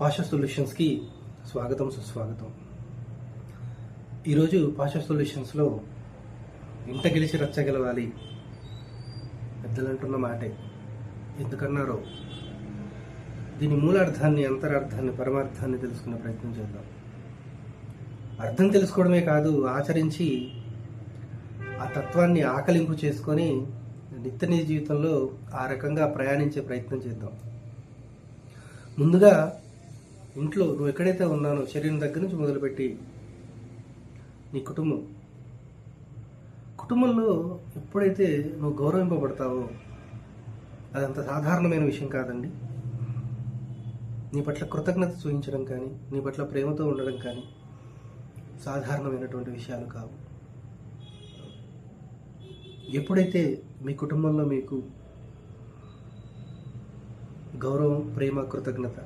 పాష సొల్యూషన్స్కి స్వాగతం సుస్వాగతం. ఈరోజు పాష సొల్యూషన్స్లో ఇంట గెలిచి రచ్చగలవాలి పెద్దలంటున్న మాటే. ఎందుకన్నారో? దీని మూలార్థాన్ని అంతరార్థాన్ని పరమార్థాన్ని తెలుసుకునే ప్రయత్నం చేద్దాం. అర్థం తెలుసుకోవడమే కాదు ఆచరించి ఆ తత్వాన్ని ఆకలింపు చేసుకొని నిత్య నిజ జీవితంలో ఆ రకంగా ప్రయాణించే ప్రయత్నం చేద్దాం. ముందుగా ఇంట్లో నువ్వు ఎక్కడైతే ఉన్నానో శరీరం దగ్గర నుంచి మొదలుపెట్టి నీ కుటుంబం. కుటుంబంలో ఎప్పుడైతే నువ్వు గౌరవింపబడతావో అదంత సాధారణమైన విషయం కాదండి. నీ పట్ల కృతజ్ఞత చూపించడం కానీ నీ పట్ల ప్రేమతో ఉండడం కానీ సాధారణమైనటువంటి విషయాలు కావు. ఎప్పుడైతే మీ కుటుంబంలో మీకు గౌరవం ప్రేమ కృతజ్ఞత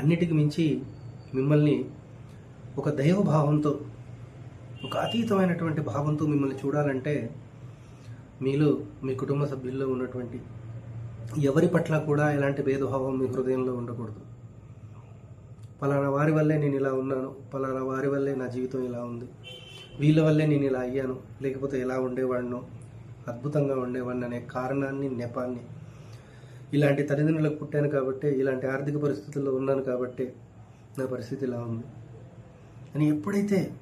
అన్నిటికి మించి మిమ్మల్ని ఒక దైవ భావంతో ఒక అతీతమైనటువంటి భావంతో మిమ్మల్ని చూడాలంటే మీలో మీ కుటుంబ సభ్యుల్లో ఉన్నటువంటి ఎవరి పట్ల కూడా ఎలాంటి భేదభావం మీ హృదయంలో ఉండకూడదు. పలానా వారి వల్లే నేను ఇలా ఉన్నాను పలానా వారి వల్లే నా జీవితం ఇలా ఉంది వీళ్ళ వల్లే నేను ఇలా అయ్యాను లేకపోతే ఎలా ఉండేవాడినో అద్భుతంగా ఉండేవాడిని అనే కారణాన్ని నెపాన్ని ఇలాంటి తల్లిదండ్రులకు పుట్టాను కాబట్టి ఇలాంటి ఆర్థిక పరిస్థితుల్లో ఉన్నాను కాబట్టి నా పరిస్థితి ఇలా ఉంది. అని ఎప్పుడైతే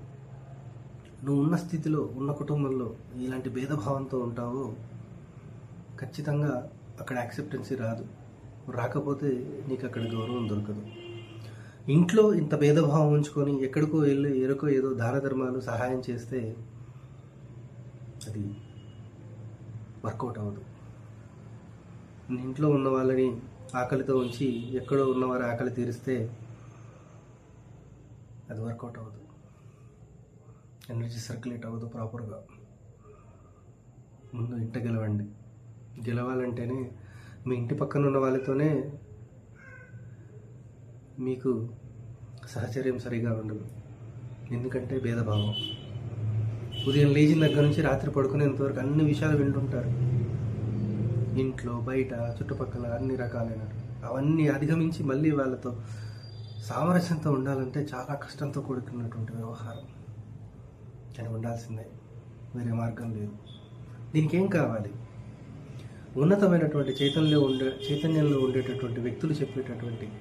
నువ్వు ఉన్న స్థితిలో ఉన్న కుటుంబంలో ఇలాంటి భేదభావంతో ఉంటావో ఖచ్చితంగా అక్కడ యాక్సెప్టెన్సీ రాదు. రాకపోతే నీకు అక్కడ గౌరవం దొరకదు. ఇంట్లో ఇంత భేదభావం ఉంచుకొని ఎక్కడికో వెళ్ళి ఎరుకో ఏదో దాన ధర్మాలు సహాయం చేస్తే అది వర్కౌట్ అవ్వదు. ఇంట్లో ఉన్న వాళ్ళని ఆకలితో ఉంచి ఎక్కడో ఉన్నవారి ఆకలి తీరిస్తే అది వర్కౌట్ అవ్వదు. ఎనర్జీ సర్క్యులేట్ అవ్వదు ప్రాపర్గా ముందు ఇంట గెలవండి. గెలవాలంటేనే మీ ఇంటి పక్కన ఉన్న వాళ్ళతోనే మీకు సహచర్యం సరిగా ఉండదు. ఎందుకంటే భేదభావం. ఉదయం లేచిన దగ్గర నుంచి రాత్రి పడుకునేంతవరకు అన్ని విషయాలు వింటుంటారు. ఇంట్లో బయట చుట్టుపక్కల అన్ని రకాలైన అవన్నీ అధిగమించి మళ్ళీ వాళ్ళతో సామరస్యంతో ఉండాలంటే చాలా కష్టంతో కూడుకున్నటువంటి వ్యవహారం. కానీ ఉండాల్సిందే. వేరే మార్గం లేదు. దీనికి ఏం కావాలి? ఉన్నతమైనటువంటి చైతన్యంలో ఉండే చైతన్యంలో ఉండేటటువంటి వ్యక్తులు చెప్పేటటువంటి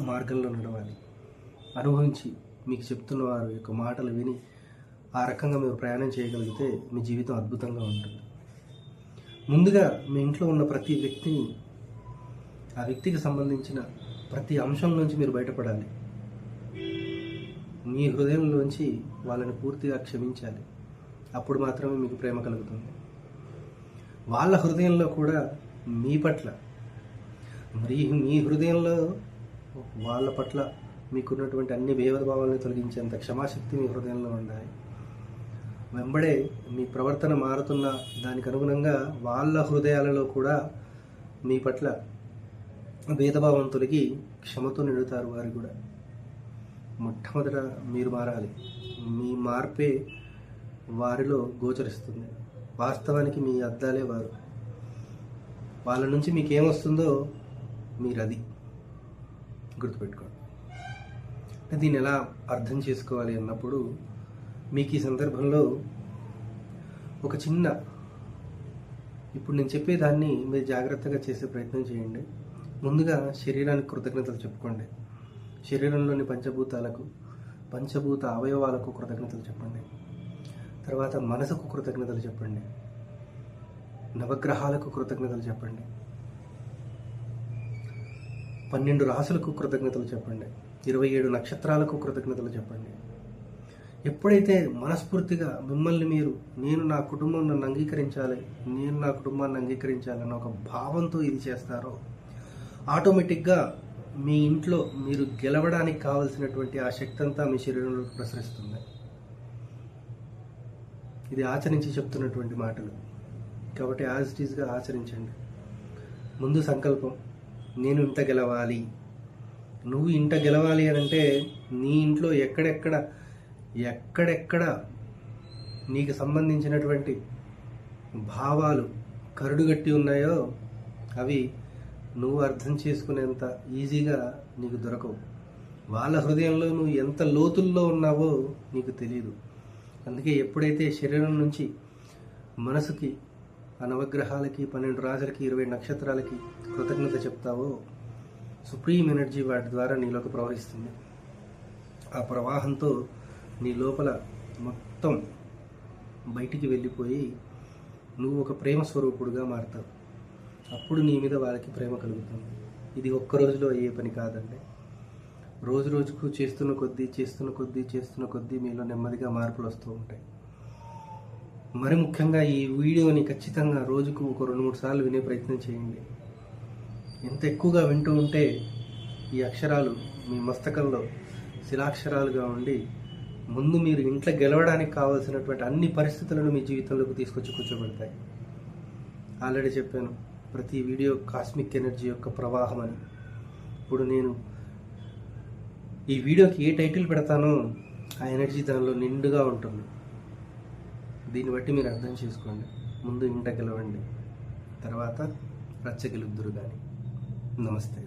మార్గంలో నడవాలి. అనుభవించి మీకు చెప్తున్న వారి యొక్క మాటలు విని ఆ రకంగా మీరు ప్రయాణం చేయగలిగితే మీ జీవితం అద్భుతంగా ఉంటుంది. ముందుగా మీ ఇంట్లో ఉన్న ప్రతి వ్యక్తిని ఆ వ్యక్తికి సంబంధించిన ప్రతి అంశం నుంచి మీరు బయటపడాలి. మీ హృదయంలోంచి వాళ్ళని పూర్తిగా క్షమించాలి. అప్పుడు మాత్రమే మీకు ప్రేమ కలుగుతుంది. వాళ్ళ హృదయంలో కూడా మీ పట్ల మరి మీ హృదయంలో వాళ్ళ పట్ల మీకున్నటువంటి అన్ని భేదభావాలను తొలగించేంత క్షమాశక్తి మీ హృదయంలో ఉండాలి. వెంబడే మీ ప్రవర్తన మారుతున్న దానికి అనుగుణంగా వాళ్ళ హృదయాలలో కూడా మీ పట్ల భేదభావంతులకి క్షమతో నిండుతారు వారు కూడా. మొట్టమొదట మీరు మారాలి. మీ మార్పే వారిలో గోచరిస్తుంది. వాస్తవానికి మీ అద్దాలే వారు. వాళ్ళ నుంచి మీకేమొస్తుందో మీరు అది గుర్తుపెట్టుకోండి. అంటే దీన్ని ఎలా అర్థం చేసుకోవాలి అన్నప్పుడు మీకు ఈ సందర్భంలో ఒక చిన్న ఇప్పుడు నేను చెప్పేదాన్ని మీరు జాగ్రత్తగా చేసే ప్రయత్నం చేయండి. ముందుగా శరీరానికి కృతజ్ఞతలు చెప్పుకోండి. శరీరంలోని పంచభూతాలకు పంచభూత అవయవాలకు కృతజ్ఞతలు చెప్పండి. తర్వాత మనసుకు కృతజ్ఞతలు చెప్పండి. నవగ్రహాలకు కృతజ్ఞతలు చెప్పండి. పన్నెండు రాసులకు కృతజ్ఞతలు చెప్పండి. ఇరవై ఏడు నక్షత్రాలకు కృతజ్ఞతలు చెప్పండి. ఎప్పుడైతే మనస్ఫూర్తిగా మిమ్మల్ని మీరు నేను నా కుటుంబం నన్ను అంగీకరించాలి నేను నా కుటుంబాన్ని అంగీకరించాలన్న ఒక భావంతో ఇది చేస్తారో ఆటోమేటిక్గా మీ ఇంట్లో మీరు గెలవడానికి కావలసినటువంటి ఆ శక్తి అంతా మీ శరీరంలోకి ప్రసరిస్తుంది. ఇది ఆచరించి చెప్తున్నటువంటి మాటలు. కాబట్టి యాజ్ ఇట్ ఈస్గా ఆచరించండి. ముందు సంకల్పం నేను ఇంత గెలవాలి. నువ్వు ఇంట గెలవాలి అని అంటే నీ ఇంట్లో ఎక్కడెక్కడ ఎక్కడెక్కడ నీకు సంబంధించినటువంటి భావాలు కరుడుగట్టి ఉన్నాయో అవి నువ్వు అర్థం చేసుకునేంత ఈజీగా నీకు దొరకవు. వాళ్ళ హృదయంలో నువ్వు ఎంత లోతుల్లో ఉన్నావో నీకు తెలియదు అందుకే ఎప్పుడైతే శరీరం నుంచి మనసుకి ఆ నవగ్రహాలకి పన్నెండు రాజులకి ఇరవై నక్షత్రాలకి కృతజ్ఞత చెప్తావో సుప్రీం ఎనర్జీ వాటి ద్వారా నీలోకి ప్రవహిస్తుంది. ఆ ప్రవాహంతో నీ లోపల మొత్తం బయటికి వెళ్ళిపోయి నువ్వు ఒక ప్రేమ స్వరూపుడుగా మారుతావు. అప్పుడు నీ మీద వాళ్ళకి ప్రేమ కలుగుతుంది. ఇది ఒక్క రోజులో అయ్యే పని కాదండి. రోజు రోజుకు చేస్తున్న కొద్దీ చేస్తున్న కొద్దీ చేస్తున్న కొద్దీ మీలో నెమ్మదిగా మార్పులు వస్తూ ఉంటాయి. మరి ముఖ్యంగా ఈ వీడియోని ఖచ్చితంగా రోజుకు ఒక రెండు మూడు సార్లు వినే ప్రయత్నం చేయండి. ఎంత ఎక్కువగా వింటూ ఉంటే ఈ అక్షరాలు మీ మస్తకంలో శిలాక్షరాలుగా ఉండి ముందు మీరు ఇంట్లో గెలవడానికి కావాల్సినటువంటి అన్ని పరిస్థితులను మీ జీవితంలోకి తీసుకొచ్చి కూర్చోబెడతాయి. ఆల్రెడీ చెప్పాను ప్రతి వీడియో కాస్మిక్ ఎనర్జీ యొక్క ప్రవాహం అని. ఇప్పుడు నేను ఈ వీడియోకి ఏ టైటిల్ పెడతానో ఆ ఎనర్జీ దానిలో నిండుగా ఉంటుంది. దీన్ని బట్టి మీరు అర్థం చేసుకోండి. ముందు ఇంట గెలవండి. తర్వాత రచ్చ గెలుద్దురు కానీ నమస్తే.